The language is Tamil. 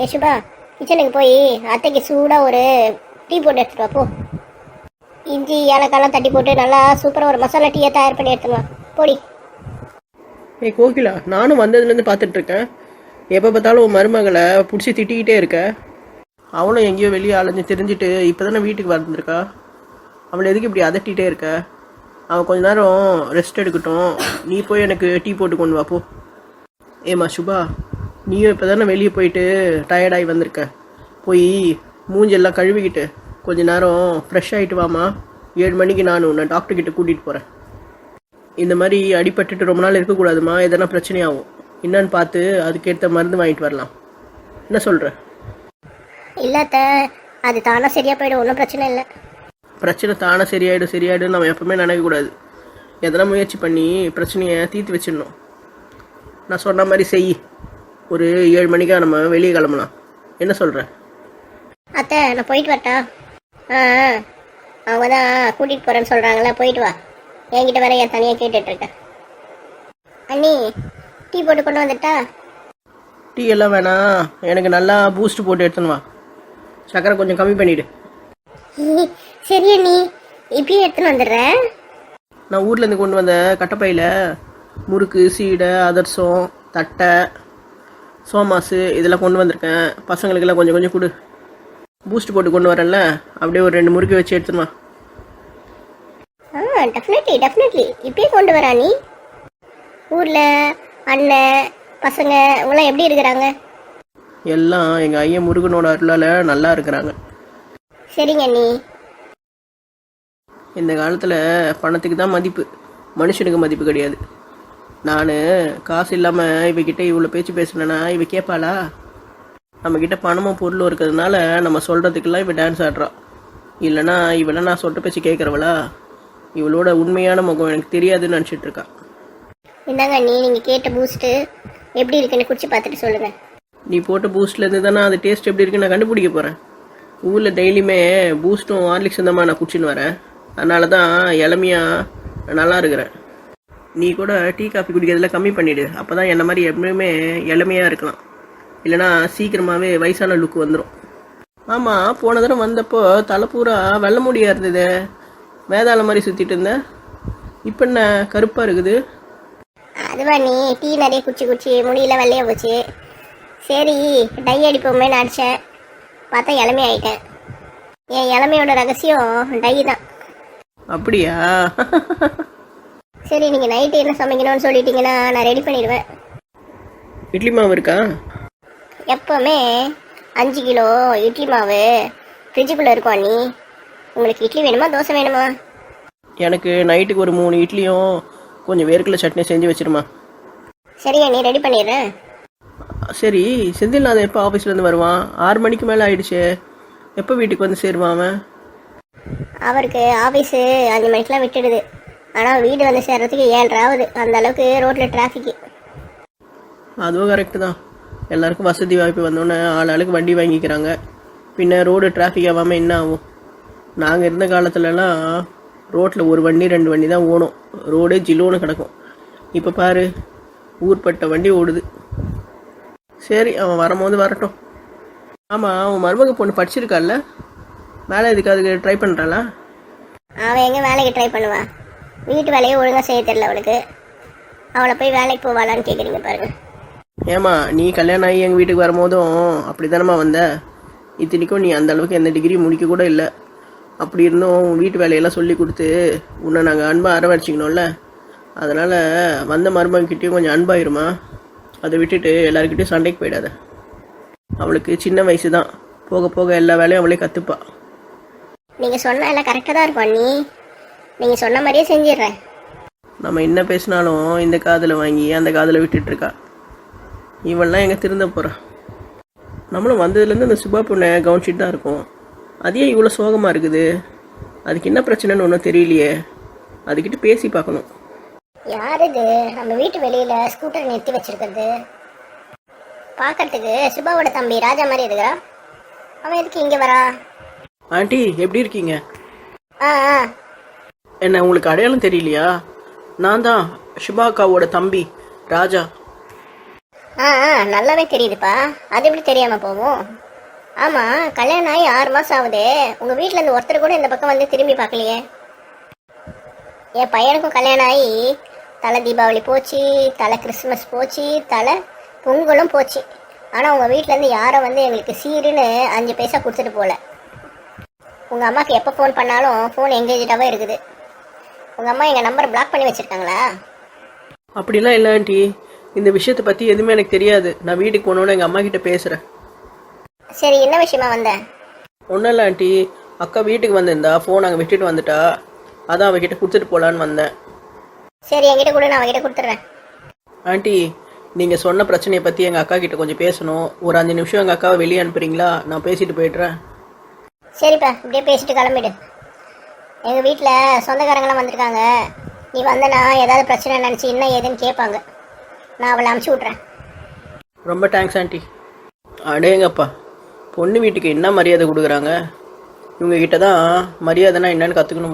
ஏ சுபா கிச்சனுக்கு போய் அத்தைக்கு சூடாக ஒரு டீ போட்டு எடுத்துட்டு வா போ. இஞ்சி ஏலக்காயெல்லாம் தட்டி போட்டு நல்லா சூப்பராக ஒரு மசாலா டீயை தயார் பண்ணி எடுத்துக்கலாம் போடி. ஏய் கோகிலா நானும் வந்ததுலேருந்து பார்த்துட்ருக்கேன். எப்போ பார்த்தாலும் உன் மருமகளை பிடிச்சி திட்டிக்கிட்டே இருக்க. அவளும் எங்கேயோ வெளியே அலைஞ்சு தெரிஞ்சுட்டு இப்போ தானே வீட்டுக்கு வந்திருக்கா? அவளை எதுக்கு இப்படி அதட்டிகிட்டே இருக்க? அவன் கொஞ்ச நேரம் ரெஸ்ட் எடுக்கட்டும். நீ போய் எனக்கு டீ போட்டு கொண்டு வா போ. ஏம்மா சுபா நீயும் இப்போ தானே வெளியே போயிட்டு டயர்டாகி வந்திருக்க? போய் மூஞ்செல்லாம் கழுவிக்கிட்டு கொஞ்ச நேரம் ஃப்ரெஷ் ஆகிட்டு வாமா ஏழு மணிக்கு நான் உன்னை டாக்டர் கிட்ட கூட்டிகிட்டு போகிறேன் இந்த மாதிரி அடிபட்டுட்டு ரொம்ப நாள் இருக்கக்கூடாதுமா எதனா பிரச்சனையாகும். என்னன்னு பார்த்து அதுக்கேற்ற மருந்து வாங்கிட்டு வரலாம். என்ன சொல்கிற இல்லை அத்தை அது தானாக சரியாக போயிடும். ஒன்றும் பிரச்சனை இல்லை. பிரச்சனை தானே சரியாயிடும் சரியாயிடும் நம்ம எப்பவுமே நினைக்கக்கூடாது. எதனா முயற்சி பண்ணி பிரச்சனையை தீர்த்து வச்சிடணும். நான் சொன்ன மாதிரி செய். ஒரு ஏழு மணிக்கா நம்ம வெளியே கிளம்பலாம். என்ன சொல்கிற அத்தை நான் போயிட்டு வரட்டா? ஆ ஆ. அவங்க தான் கூட்டிகிட்டு போகிறேன்னு சொல்கிறாங்களே போயிட்டு வா. என்கிட்ட வேற என் தனியாக கேட்டுட்டு இருக்கேன் அண்ணி டீ போட்டு கொண்டு வந்துட்டா? டீ எல்லாம் வேணாம் எனக்கு நல்லா பூஸ்ட் போட்டு எடுத்துன்னு வா. சக்கரை கொஞ்சம் கம்மி பண்ணிவிடு சரி அண்ணி. இப்பயே எடுத்துன்னு வந்துடுறேன் நான் ஊர்லேருந்து கொண்டு வந்த கட்டப்பையில் முறுக்கு சீடை அதிரசம் தட்டை சோமாசு இதெல்லாம் கொண்டு வந்திருக்கேன். பசங்களுக்கெல்லாம் கொஞ்சம் கொஞ்சம் கொடு. பூஸ்ட் போட்டு கொண்டு வரேன்ல. அப்படியே ஒரு ரெண்டு முறுக்கு வச்சு எடுத்துன்னு வா. ஆ டெஃபினெட்லி டெஃபினெட்லி இப்பயே கொண்டு வரா நீ? ஊரில் அண்ணன் பசங்க இவங்களாம் எப்படி இருக்கிறாங்க? எல்லாம் எங்கள் ஐயன் முருகனோட அருளால் நல்லா இருக்கிறாங்க. சரிங்க அண்ணி இந்த காலத்தில் பணத்துக்கு தான் மதிப்பு. மனுஷனுக்கு மதிப்பு கிடையாது. நான் காசு இல்லாமல் இவகிட்ட இவ்வளோ பேச்சு பேசுனேன்னா இவ கேட்பாளா நம்மக்கிட்ட பணமும் பொருளும் இருக்கிறதுனால நம்ம சொல்கிறதுக்கெல்லாம் இவ டான்ஸ் ஆடுறா. இல்லைனா இவளை நான் சொல்கிற பேச்சு கேட்குறவளா இவளோட உண்மையான முகம் எனக்கு தெரியாதுன்னு நினச்சிட்டு இந்தாங்க அண்ணி நீங்கள் கேட்ட பூஸ்ட்டு எப்படி இருக்குன்னு குடிச்சு பார்த்துட்டு சொல்லுங்கள் நீ போட்ட பூஸ்ட்லேருந்து தானே அது டேஸ்ட் எப்படி இருக்குன்னு நான் கண்டுபிடிக்க போகிறேன் ஊரில் டெய்லியுமே பூஸ்ட்டும் ஹார்லிக்ஸ் தான் நான் குடிச்சின்னு வரேன். அதனால தான் இளமையாக நல்லா இருக்கிறேன். நீ கூட டீ காஃபி குடிக்கிறதுல கம்மி பண்ணிடு. அப்போ தான் என்ன மாதிரி எப்பவுமே இளமையாக இருக்கலாம். இல்லைனா சீக்கிரமாகவே வயசான லுக் வந்துடும் ஆமாம் போன தடவை வந்தப்போ தலை பூரா வெள்ளை முடியா இருந்தது. வேதாள மாதிரி சுற்றிட்டு இருந்தேன் இப்போ என்ன கருப்பாக இருக்குது? அதுவா நீ? டீ நிறைய குச்சி குச்சி முடியல வெள்ளையா போச்சு. சரி டை அடிப்போமே அடித்தேன் பார்த்தா இளமை ஆயிட்டேன் என் இளமையோட ரகசியம் டை தான். அப்படியா? சரி நீங்கள் நைட்டு என்ன சமைக்கணும்னு சொல்லிட்டீங்கன்னா நான் ரெடி பண்ணிடுவேன். இட்லி மாவு இருக்கா? எப்போவுமே அஞ்சு கிலோ இட்லி மாவு ஃப்ரிட்ஜுக்குள்ளே இருக்கும் அண்ணி. உங்களுக்கு இட்லி வேணுமா தோசை வேணுமா? எனக்கு நைட்டுக்கு ஒரு மூணு இட்லியும் கொஞ்சம் வேர்க்கடலை சட்னி செஞ்சு வச்சிருமா. சரி அண்ணி ரெடி பண்ணிடுறேன். சரி செந்தில்நாதன் எப்போ ஆஃபீஸ்லேருந்து வருவான்? ஆறு மணிக்கு மேலே ஆயிடுச்சே. எப்போ வீட்டுக்கு வந்து சேருவான் அவன்? அவருக்கு ஆஃபீஸு அஞ்சு மணிக்கெலாம் விட்டுடுது. ஆனால் வீடு வந்து சேர்றதுக்கு ஏழரை ஆகுது அந்த அளவுக்கு ரோட்டில் டிராஃபிக்கு அதுவும் கரெக்டு தான். எல்லாருக்கும் வசதி வாய்ப்பு வந்தோடனே ஆள் ஆளுக்கு வண்டி வாங்கிக்கிறாங்க. பின்ன ரோடு டிராஃபிக் ஆகாமல் என்ன ஆகும்? நாங்கள் இருந்த காலத்துலலாம் ரோட்டில் ஒரு வண்டி ரெண்டு வண்டி தான் ஓடும். ரோடே ஜில்லோன்னு கிடக்கும். இப்போ பாரு ஊர்பட்ட வண்டி ஓடுது. சரி அவன் வரும்போது வரட்டும். ஆமாம் அவன் மருமக பொண்ணு படிச்சிருக்கால்ல மேலே இதுக்கு அதுக்கு ட்ரை பண்ணுறாளா அவன் எங்கே வேலைக்கு ட்ரை பண்ணுவா? வீட்டு வேலையை ஒழுங்காக செய்ய தெரியல அவளுக்கு. அவளை போய் வேலைக்கு போவாளான்னு கேட்குறீங்க பாருங்க. ஏமா நீ கல்யாணம் ஆகி எங்கள் வீட்டுக்கு வரும்போதும் அப்படி தானம்மா வந்த? இத்தனைக்கும் நீ அந்த அளவுக்கு எந்த டிகிரி முடிக்க கூட இல்லை. அப்படி இருந்தும் உன் வீட்டு வேலையெல்லாம் சொல்லி கொடுத்து உன்னை நாங்கள் அன்பாக அரவணைச்சிக்கணும்ல. அதனால் வந்த மருமகிட்டையும் கொஞ்சம் அன்பாயிருமா அதை விட்டுட்டு எல்லாருக்கிட்டையும் சண்டைக்கு போயிடாத. அவளுக்கு சின்ன வயசு தான் போக போக எல்லா வேலையும் அவளே கற்றுப்பா நீங்கள் சொன்ன எல்லாம் கரெக்டாக தான் இருக்கும் அண்ணி. நீங்கள் சொன்ன மாதிரியே செஞ்சிடுறேன். நம்ம என்ன பேசினாலும் இந்த காதில் வாங்கி அந்த காதில் விட்டுட்டு இருக்கா இவள்லாம் எங்கே திருந்த போகிறா நம்மளும் வந்ததுலேருந்து அந்த சுபா பொண்ணை கவனிச்சிட்டு தான் இருக்கோம். அது இவ்வளோ சோகமாக இருக்குது? அதுக்கு என்ன பிரச்சனைன்னு ஒன்றும் தெரியலையே. அதுக்கிட்ட பேசி பார்க்கணும். யார் இது? நம்ம வீட்டு வெளியில் ஸ்கூட்டர் நிறுத்தி வச்சிருக்கிறது. பார்க்கறதுக்கு சுபாவோட தம்பி ராஜா மாதிரி இருக்கிறா அவன் எதுக்கு இங்கே வரா? ஆண்டி எப்படி இருக்கீங்க? ஆ ஆ. என்ன உங்களுக்கு அடையாளம் தெரியலையா? நான் தான் ஷிபாக்காவோட தம்பி ராஜா. ஆ ஆ நல்லாவே தெரியுதுப்பா. அது எப்படி தெரியாமல் போகும்? ஆமாம் கல்யாணம் ஆகி ஆறு மாதம் ஆகுது. உங்கள் வீட்டில் இருந்து ஒருத்தர் கூட இந்த பக்கம் வந்து திரும்பி பார்க்கலையே. என் பையனுக்கும் கல்யாணம் ஆகி தலை தீபாவளி போச்சு தலை கிறிஸ்மஸ் போச்சு தலை பொங்கலும் போச்சு. ஆனால் உங்கள் வீட்டிலேருந்து யாரும் வந்து எங்களுக்கு சீருன்னு அஞ்சு பைசா கொடுத்துட்டு போகல உங்கள் அம்மாவுக்கு எப்போ ஃபோன் பண்ணாலும் ஃபோன் எங்கேஜாகவே இருக்குது. உங்கள் அம்மா எங்கள் நம்பரை பிளாக் பண்ணி வச்சுருக்காங்களா? அப்படிலாம் இல்லை ஆண்டி. இந்த விஷயத்தை பற்றி எதுவுமே எனக்கு தெரியாது. நான் வீட்டுக்கு போனோன்னு எங்கள் அம்மா கிட்ட பேசுகிறேன் சரி என்ன விஷயமா வந்த? ஒன்றும் இல்லை ஆண்டி. அக்கா வீட்டுக்கு வந்திருந்தா ஃபோன் அங்கே விட்டுட்டு வந்துட்டா. அதான் அவகிட்ட கொடுத்துட்டு போகலான்னு வந்தேன். சரி என்கிட்ட கூட நான் அவகிட்ட கொடுத்துட்றேன் ஆண்டி நீங்கள் சொன்ன பிரச்சனையை பற்றி எங்கள் அக்கா கிட்ட கொஞ்சம் பேசணும். ஒரு அஞ்சு நிமிஷம் எங்கள் அக்காவை வெளியே அனுப்புறீங்களா? நான் பேசிட்டு போயிடுறேன் சரிப்பா இப்படியே பேசிட்டு கிளம்பிடு. எங்கள் வீட்டில் சொந்தக்காரங்களாம் வந்திருக்காங்க. நீ வந்தனா ஏதாவது பிரச்சனை நினச்சி என்ன ஏதுன்னு கேட்பாங்க நான் அவளை அமுச்சு விட்றேன் ரொம்ப தேங்க்ஸ் ஆண்டி அடேங்கப்பா. பொண்ணு வீட்டுக்கு என்ன மரியாதை கொடுக்குறாங்க? இவங்க கிட்ட தான் மரியாதைனா என்னன்னு கற்றுக்கணும்